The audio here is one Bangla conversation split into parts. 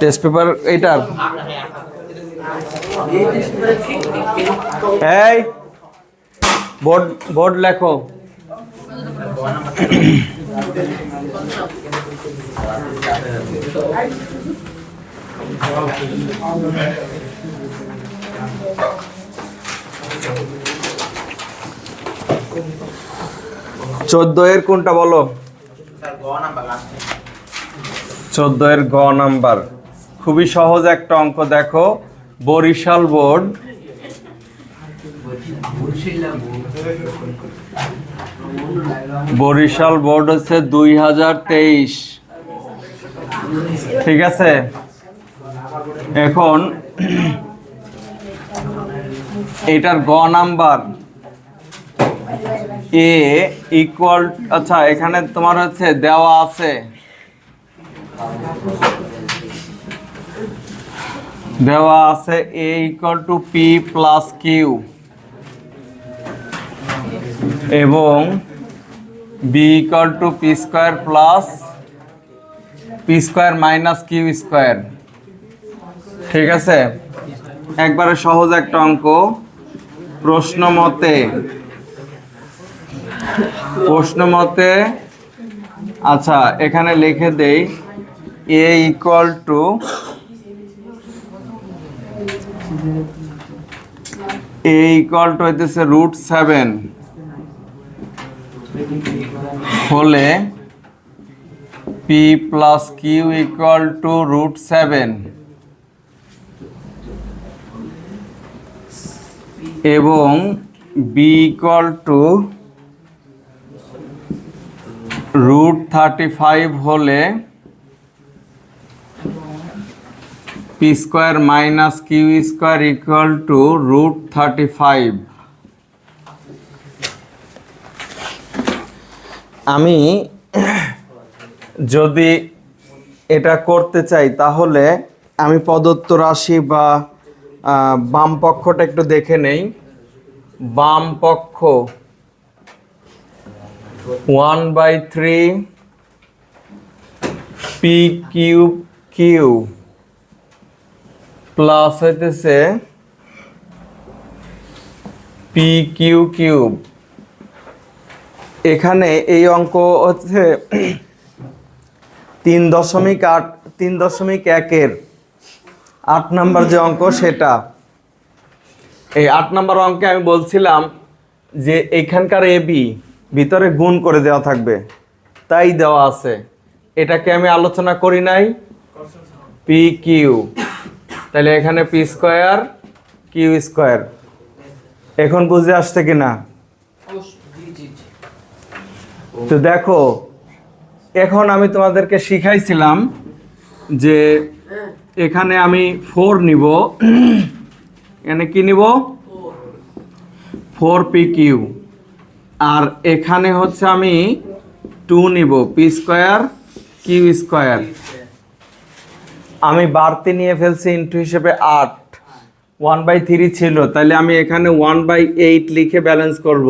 টেস্ট পেপার এইটার এই বোর্ড বোর্ড লেখো। চোদ্দ এর কোনটা বলো? এর গ নাম্বার। খুবই সহজ একটা অঙ্ক দেখো। বরিশাল বোর্ড। বরিশাল বোর্ড হচ্ছে দুই হাজার তেইশ। ঠিক আছে? এখন এটার গ নাম্বার। এ ইকুয়াল আচ্ছা এখানে তোমার হচ্ছে দেওয়া আছে। দেওয়া আছে a equal to p plus q এবং b equal to p square plus p square minus q square ঠিক আছে? একবারে সহজ একটা অঙ্ক। প্রশ্ন মতে প্রশ্ন মতে আচ্ছা এখানে লিখে দেই। A equal to a equal to হইতেছে রুট সেভেন হলে p plus q equal to root seven এবং b equal to root thirty five হলে p square minus q square equal to root thirty five. আমি যদি এটা করতে চাই, তাহলে আমি প্রদত্ত রাশি বা বাম পক্ষটা একটু দেখে নেই। বাম পক্ষ one by three p cube q. Plus হইতেছে পি কিউ কিউব এখানে এই অঙ্ক হচ্ছে তিন দশমিক আট, তিন দশমিক একের আট নাম্বার যে অঙ্ক সেটা। এই আট নাম্বার অঙ্কে আমি বলছিলাম যে এখানকার এ বি ভিতরে গুণ করে দেওয়া থাকবে। তাই দেওয়া আছে। এটাকে আমি আলোচনা করি নাই। পি কিউ তাহলে এখানে পি স্কোয়ার কিউ স্কোয়ার এখন বুঝে আসছে কিনা? তো দেখো, এখন আমি তোমাদেরকে শিখাইছিলাম যে এখানে আমি ফোর নিব। এখানে কি নিব? ফোর পি কিউ আর এখানে হচ্ছে আমি টু নিব পি স্কোয়ার কিউ স্কোয়ার আমি বাড়তি নিয়ে ফেলছি ইন্টু হিসেবে আট। ওয়ান বাই থ্রি ছিল তাহলে আমি এখানে ওয়ান বাই এইট লিখে ব্যালেন্স করব।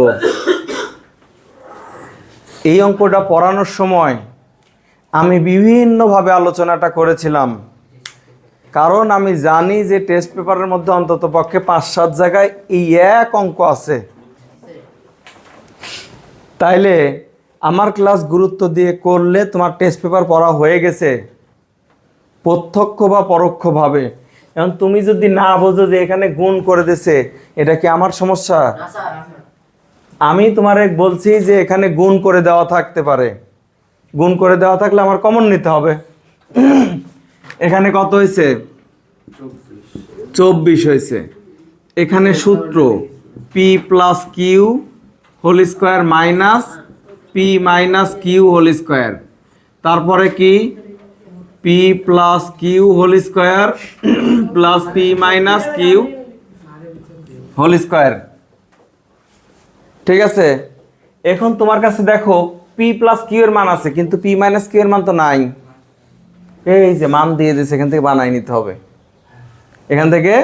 এই অঙ্কটা পড়ানোর সময় আমি বিভিন্নভাবে আলোচনাটা করেছিলাম। কারণ আমি জানি যে টেস্ট পেপারের মধ্যে অন্তত পক্ষে পাঁচ, সাত জায়গায় এই এক অঙ্ক আছে। তাইলে আমার ক্লাস গুরুত্ব দিয়ে করলে তোমার টেস্ট পেপার পড়া হয়ে গেছে। প্রত্যক্ষ বা পরোক্ষভাবে। এখন তুমি যদি না বোঝো যে এখানে গুণ করে দিছে এটা কি আমার সমস্যা? আমি তোমারে বলছি যে এখানে গুণ করে দেওয়া থাকতে পারে। গুণ করে দেওয়া থাকলে আমার কমন নিতে হবে। এখানে কত হয়েছে চব্বিশ হয়েছে এখানে সূত্র p plus q whole square minus p minus q whole square তারপরে কি? P plus q whole square plus p minus q whole square ঠিক আছে? এখন তোমার কাছে দেখো পি প্লাস কিউ এর মান আছে, কিন্তু পি মাইনাস কিউ এর মান তো নাই। এই যে মান দিয়ে দিয়েছে, এখান থেকে বানাই নিতে হবে। এখান থেকে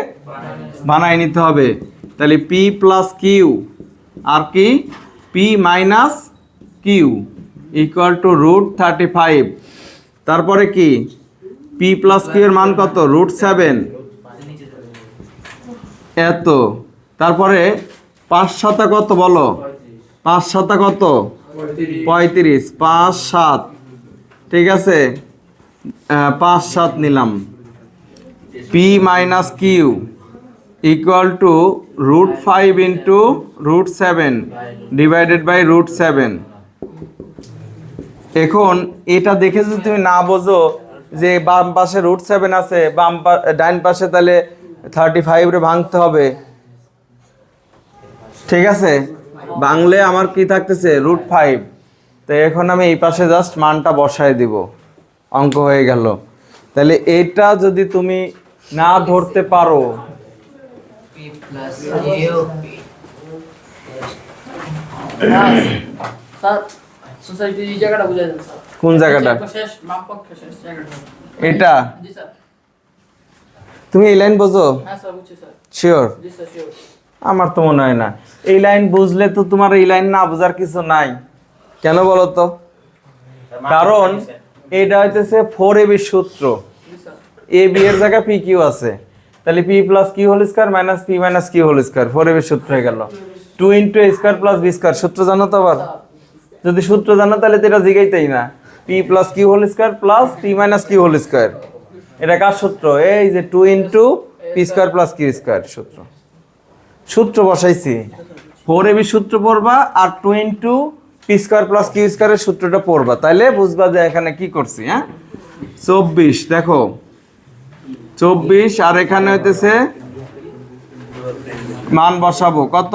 বানাই নিতে হবে। তাহলে পি প্লাস কিউ আর কি? P minus q equal to root thirty five তারপরে কি? পি প্লাস কিউ এর মান কত? রুট সেভেন এত। তারপরে পাঁচ সাতা কত বলো? পাঁচ সাতা কত? পঁয়ত্রিশ। পাঁচ সাত। ঠিক আছে? পাঁচ সাত নিলাম। P minus q equal to root five into root seven divided by root seven এখন এটা দেখে যদি তুমি না বোঝো যে বাম পাশে রুট সেভেন আছে, বাম ডাইন পাশে তাহলে থার্টি ফাইভ ভাঙতে হবে। ঠিক আছে? বাংলে আমার কি থাকতেছে? রুট ফাইভ তো এখন আমি এই পাশে জাস্ট মানটা বসায় দিব। অঙ্ক হয়ে গেল। তাহলে এটা যদি তুমি না ধরতে পারো সোসাইটি এই জায়গাটা দেন স্যার। কোন জায়গাটা? শেষ পক্ষ শেষ জায়গাটা। এটা? জি স্যার। তুমি এই লাইন বোঝো? হ্যাঁ স্যার বুঝছি স্যার। শিওর জি স্যার শিওর আমার তো মনে হয় না। এই লাইন বুঝলে তো তোমার এই লাইন না বোঝার কিছু নাই। কেন বলো তো? কারণ এটা হইতেছে ফোর এ সূত্র। এ বি এর জায়গায় পি কিউ আছে। তাহলে p plus q whole square minus p minus q whole square four a সূত্র হয়ে গেল। Two into square plus b square সূত্র জানো তো আবার? যদি সূত্র জানো, তাহলে তো এটা জিগাইতেই না। P plus q whole square plus p minus q whole square এটা কার সূত্র? এই যে two into p square plus q square সূত্র। সূত্র বসাইছি। ফোর এবি সূত্র পড়বা আর two into p square plus q স্কোয়ারের সূত্রটা পড়বা। তাইলে বুঝবা যে এখানে কি করছি হ্যাঁ? চব্বিশ, দেখো। চব্বিশ, আর এখানে হইতেছে মান বসাবো। কত?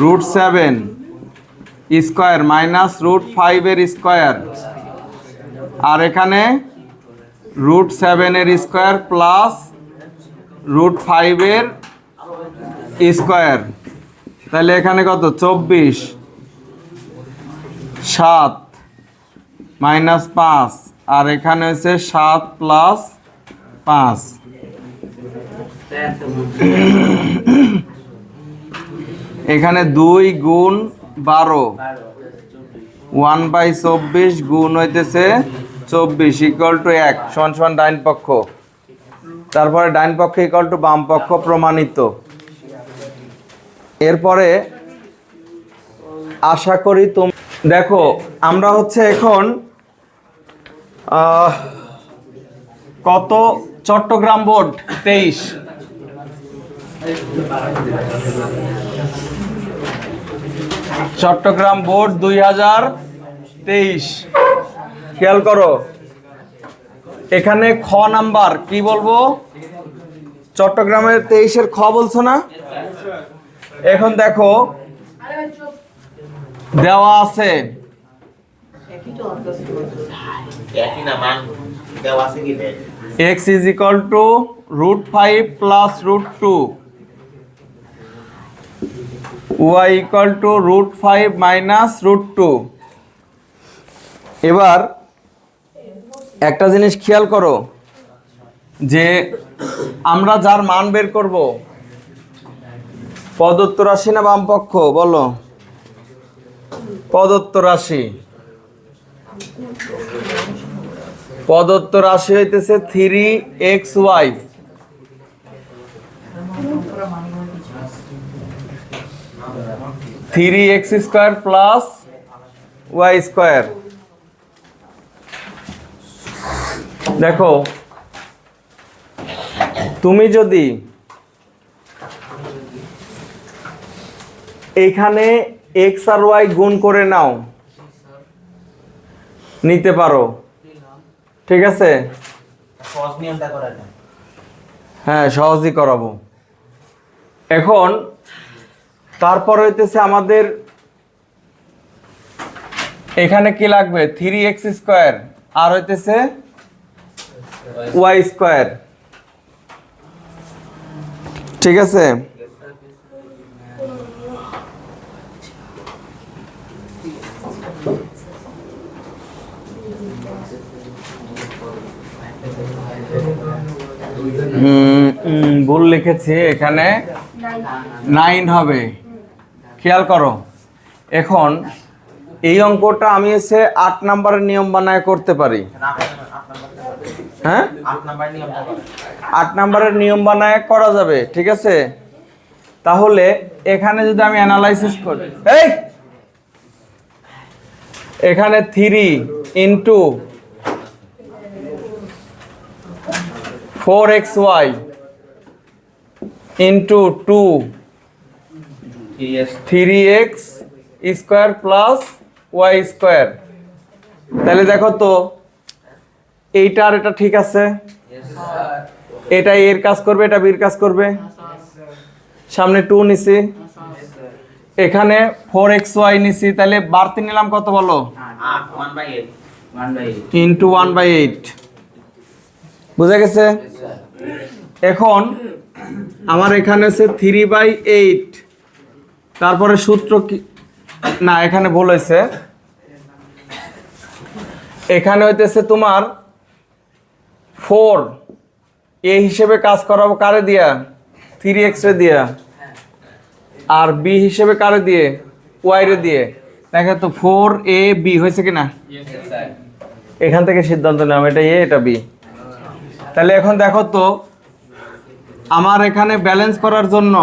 Root seven square minus root ফাইভের স্কোয়ার। আর এখানে রুট সেভেনের স্কোয়ার প্লাস রুট ফাইভের স্কোয়ার। তাহলে এখানে কত? চব্বিশ। সাত। মাইনাস পাঁচ। আর এখানে হচ্ছে সাত প্লাস পাঁচ। এখানে দুই গুণ বারো। ওয়ান বাই চব্বিশ গুণ হইতেছে চব্বিশ ইকুয়াল টু এক, সমান সমান ডাইন পক্ষ। তারপরে ডাইন পক্ষ ইকুয়াল টু বাম পক্ষ প্রমাণিত। এরপরে আশা করি তুমি, দেখো, আমরা হচ্ছে এখন কত চট্টগ্রাম বোর্ড? তেইশ। চট্টগ্রাম বোর্ড দুই হাজার তেইশ। খেয়াল করো এখানে খ নাম্বার কি বলব? চট্টগ্রামের তেইশের খ বলছো না? এখন দেখো দেওয়া আছে। X is equal to root five plus root two y equal to root five minus root two এবার একটা জিনিস খেয়াল করো, যে আমরা যার মান বের করব পদত্ত রাশি না বামপক্ষ? বলো। পদত্ত রাশি। প্রদত্ত রাশি হইতেছে three x y three x square plus y square. দেখো তুমি যদি এইখানে এক্স আর ওয়াই গুণ করে নাও নিতে পারো। ঠিক আছে? হ্যাঁ সহজই করাবো। এখন তারপর হইতেছে আমাদের এখানে কি লাগবে? Three x square. আর হইতেছে ওয়াই স্কোয়ার। ঠিক আছে? ভুল লিখেছি এখানে। নাইন হবে। খেয়াল করো। এখন এই অঙ্কটা আমি এসে আট নাম্বারের নিয়ম বানায় করতে পারি। হ্যাঁ? আট নাম্বারের নিয়ম বানায় করা যাবে, ঠিক আছে? তাহলে এখানে যদি আমি অ্যানালাইসিস করি, এই! এখানে three into four x y into two three x square plus y square তাহলে দেখো তো এইটা আর এটা ঠিক আছে? এটা এর কাজ করবে এটা বির কাজ করবে? সামনে টু নিছি। এখানে ফোর এক্স ওয়াই নিছি তাহলে বাড়তি নিলাম কত বলো? ইন্টু ওয়ান বাই এইট বুঝা গেছে? এখন আমার এখানে আছে থ্রি বাই এইট তারপরে সূত্র কি? না, এখানে হয়েছে। এখানে হইতেছে তোমার ফোর এ হিসেবে কাজ করাবো কারে দিয়া? থ্রি এক্স রে দিয়া। আর বি হিসেবে কারে দিয়ে? ওয়াই রে দিয়ে। দেখো তো ফোর এ বি হয়েছে কিনা? এখান থেকে সিদ্ধান্ত নিলাম, এটা এ এটা বি তাহলে এখন দেখো তো, আমার এখানে ব্যালেন্স করার জন্য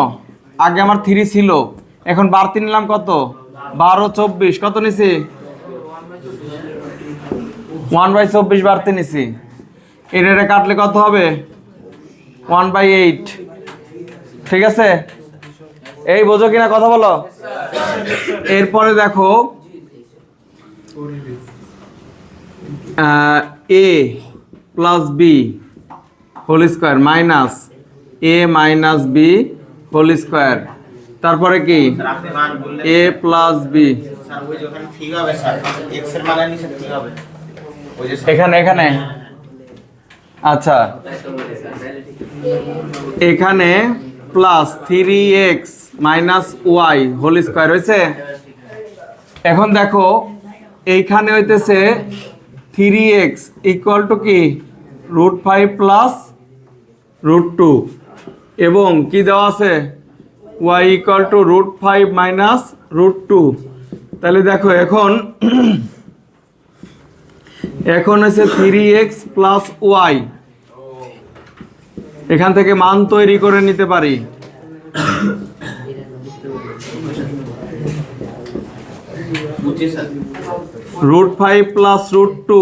আগে আমার থ্রি ছিল। এখন বাড়তি নিলাম কত? বারো, চব্বিশ। কত নিছি? ওয়ান বাই চব্বিশ বাড়তি নিছি। এটা কাটলে কত হবে? One by eight. ঠিক আছে? এই বোঝো কিনা কথা বলো? এরপরে দেখো a plus b whole square minus a minus b whole square তারপরে কি? এ প্লাস বি এখানে এখানে? আচ্ছা। এখানে plus three x minus y whole square হয়েছে? এখন দেখো এইখানে হইতেছে থ্রি এক্স ইকুয়াল টু কি? Root five plus root two এবং কি দেওয়া আছে? Y equal to root five minus root two তাহলে দেখো, এখন এখন হচ্ছে থ্রি এক্স প্লাস ওয়াই এখান থেকে মান তৈরি করে নিতে পারি। Root five plus root two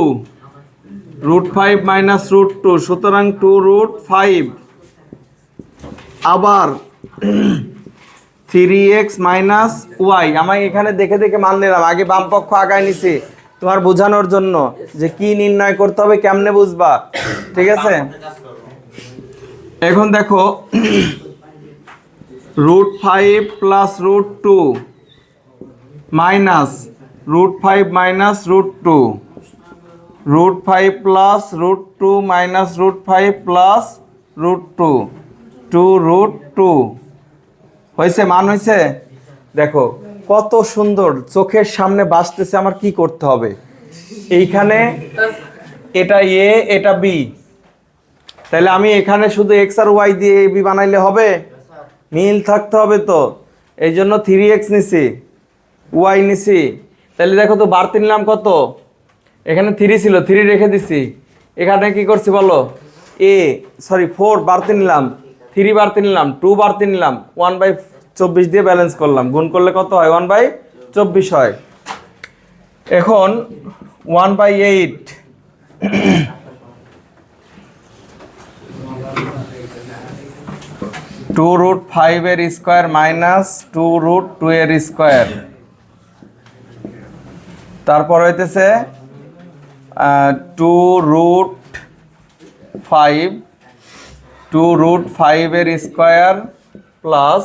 root five minus root two সুতরাং টু রুট ফাইভ আবার থ্রি এক্স মাইনাস ওয়াই। আমি এখানে দেখে দেখে মান নিলাম। আগে বাম পক্ষ আগায় নিছি। তোমার বোঝানোর জন্য যে কি নির্ণয় করতে হবে, কেমনে বুঝবা? ঠিক আছে? এখন দেখো, root five plus root two minus root five minus root two. Root five plus root two minus root five plus root two. Two root two. হয়েছে, মান হয়েছে? দেখো, কত সুন্দর, চোখের সামনে বাসতেছে, আমার কি করতে হবে? এইখানে এটা এ, এটা বি। তাহলে আমি এখানে শুধু এক্স আর ওয়াই দিয়ে বি বানাইলে হবে? মিল থাকতে হবে তো। এই জন্য থ্রি এক্স নিছি, ওয়াই নিছি। তাহলে দেখো তো বাড়তি নিলাম কত? এখানে থ্রি ছিল থ্রি রেখে দিছি। এখানে কি করছি বলো? এ সরি ফোর বাড়তি নিলাম। থ্রি বাড়তি নিলাম টু বাড়তি নিলাম ওয়ান বাই চব্বিশ দিয়ে ব্যালেন্স করলাম। গুণ করলে কত হয়? ওয়ান বাই চব্বিশ হয়। এখন one by eight two root ফাইভের square minus two root two এর স্কোয়ার তারপর হইতেছে two root five two root ফাইভের square plus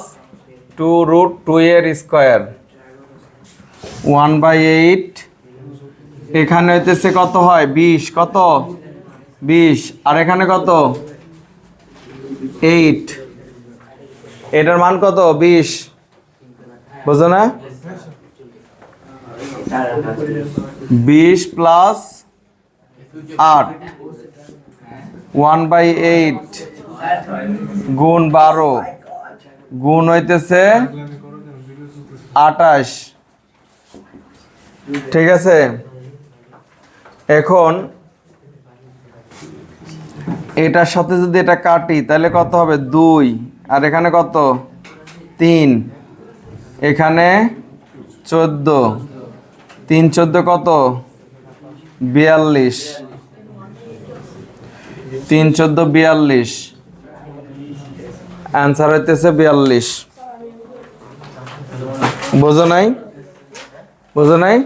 two root two এর স্কোয়ার। One by eight. এখানে হইতেছে কত হয়? বিশ। কত? বিশ। আর এখানে কত? এইট। এটার মান কত? বিশ। বুঝো না? বিশ প্লাস আট। One by eight. গুণ বারো। গুণ হইতেছে আটাশ ঠিক আছে? এখন এটার সাথে যদি এটা কাটি, তাহলে কত হবে? দুই। আর এখানে কত? তিন। এখানে চোদ্দ। তিন চোদ্দ কত? বিয়াল্লিশ। তিন চোদ্দ, বিয়াল্লিশ। অ্যান্সার হইতেছে বিয়াল্লিশ। বোঝো নাই? বোঝো নাই?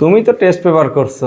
তুমি তো টেস্ট পেপার করছ।